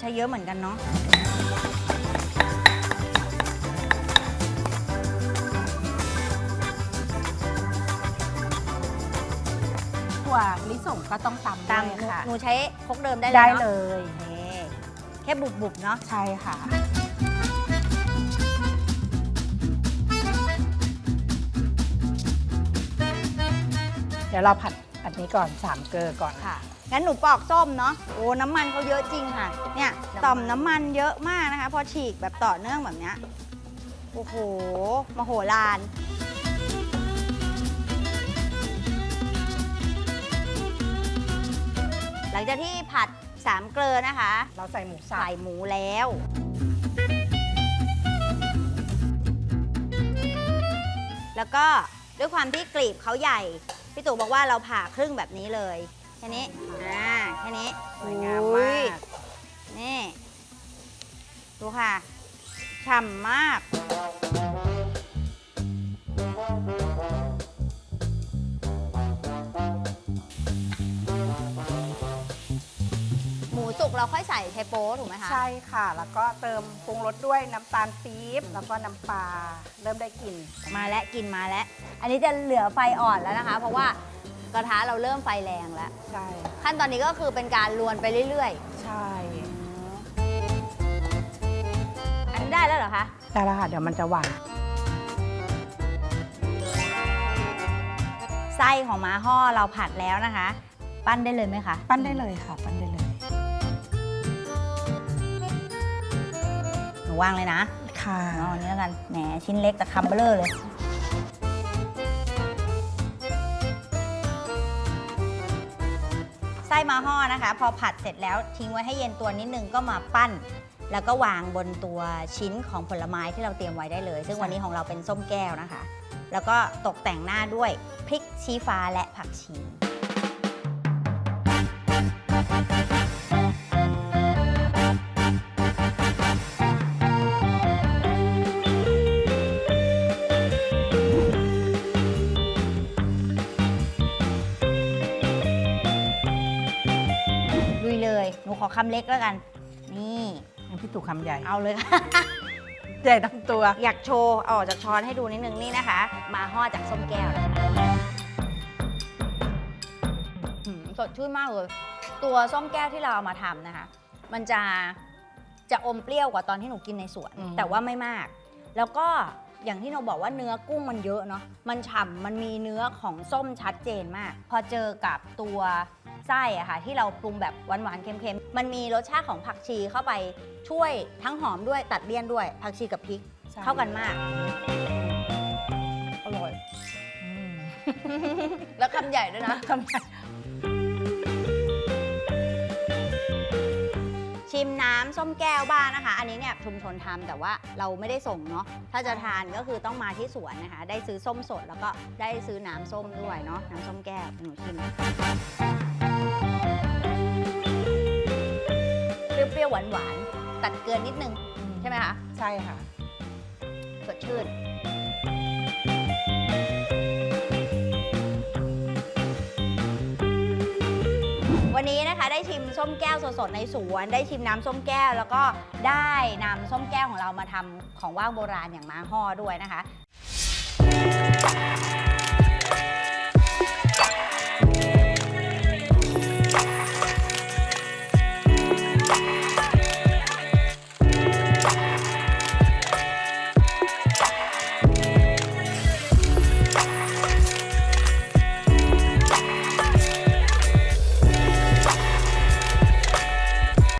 ใช้เยอะเหมือนกันเนาะถั่วลิสงก็ต้องตำตามด้วยค่ะ หนูใช้ครกเดิมได้เลยได้เนาะเลยนี่แค่บุบๆเนาะ ใช่ค่ะ เดี๋ยวเราผัดอันนี้ก่อนสามเกลือก่อนค่ะ งั้นหนูปอกส้มเนาะโอ้น้ำมันเขาเยอะจริงค่ะ เนี่ยน้ำมันต่อมน้ำมันเยอะมากนะคะ พอฉีกแบบต่อเนื่องแบบเนี้ยโอ้โหมโหฬารหลังจากที่ผัดสามเกลือนะคะ เราใส่หมูสับใส่หมูแล้ว แล้วก็ด้วยความที่กลีบเขาใหญ่ พี่ตู่บอกว่าเราผ่าครึ่งแบบนี้เลย แค่นี้ อ่า แค่นี้สวยงามอุ้มายกนี่ ดูค่ะ ฉ่ำมากหมูสุกเราค่อยใส่ไชโป๊ถูกไหมคะ ใช่ค่ะ แล้วก็เติมปรุงรสด้วยน้ำตาลปี๊บแล้วก็น้ำปลาเริ่มได้กลิ่นมาแล้วกินมาแล้ว อันนี้จะเหลือไฟอ่อนแล้วนะคะ เพราะว่า กระทะเราเริ่มไฟแรงแล้ว ใช่ขั้นตอนนี้ก็คือเป็นการลวนไปเรื่อยใช่ๆ อันนี้ได้แล้วเหรอคะ ได้แล้วค่ะเดี๋ยวมันจะหวานไส้ของม้าห่อเราผัดแล้วนะคะ ปั้นได้เลยไหมคะ ปั้นได้เลยค่ะ ปั้นได้เลยหนูวางเลยนะค่ะ เอาอันนี้แล้วกัน แหมชิ้นเล็กแต่คำเบลอเลย ไส้มาห่อนะคะ พอผัดเสร็จแล้วทิ้งไว้ให้เย็นตัวนิดนึงก็มาปั้น แล้วก็วางบนตัวชิ้นของผลไม้ที่เราเตรียมไว้ได้เลย ซึ่งวันนี้ของเราเป็นส้มแก้วนะคะ แล้วก็ตกแต่งหน้าด้วยพริกชี้ฟ้าและผักชี นูขอคำเล็กแล้วกัน นี่ให้พี่ตู่คำใหญ่ เอาเลยค่ะใหญ่ทั้งตัว อยากโชว์เอาออกจากช้อนให้ดูนิดนึงนี่นะคะ มาห่อจากส้มแก้วนะคะหืมสดชื่นมากเลย ตัวส้มแก้วที่เราเอามาทำนะคะ มันจะจะอมเปรี้ยวกว่าตอนที่หนูกินในสวน อืม แต่ว่าไม่มาก แล้วก็อย่างที่เราบอกว่าเนื้อกุ้งมันเยอะเนาะมันฉ่ำมันมีเนื้อของส้มชัดเจนมาก พอเจอกับตัว ไส้อะค่ะที่เราปรุงแบบหวานๆเค็มๆ มันมีรสชาติของผักชีเข้าไปช่วยทั้งหอมด้วยตัดเลี่ยนด้วย ผักชีกับพริกใช่ เข้ากันมาก อร่อยอืมแล้วคำใหญ่ด้วยนะคำให ญ่ชิมน้ำส้มแก้วบ้างนะคะ อันนี้เนี่ยชุมชนทำแต่ว่าเราไม่ได้ส่งเนาะถ้าจะทานก็คือต้องมาที่สวนนะคะ ได้ซื้อส้มสดแล้วก็ได้ซื้อน้ำส้มด้วยเนาะน้ำส้มแก้วหนูชิมเปรี้ยวๆหวานๆตัดเกลือนิดนึงใช่ไหมคะ ใช่ค่ะ สดชื่น วันนี้นะคะได้ชิมส้มแก้วสดๆในสวน ได้ชิมน้ำส้มแก้ว แล้วก็ได้นำส้มแก้วของเรามาทำของว่างโบราณอย่างม้าห่อด้วยนะคะ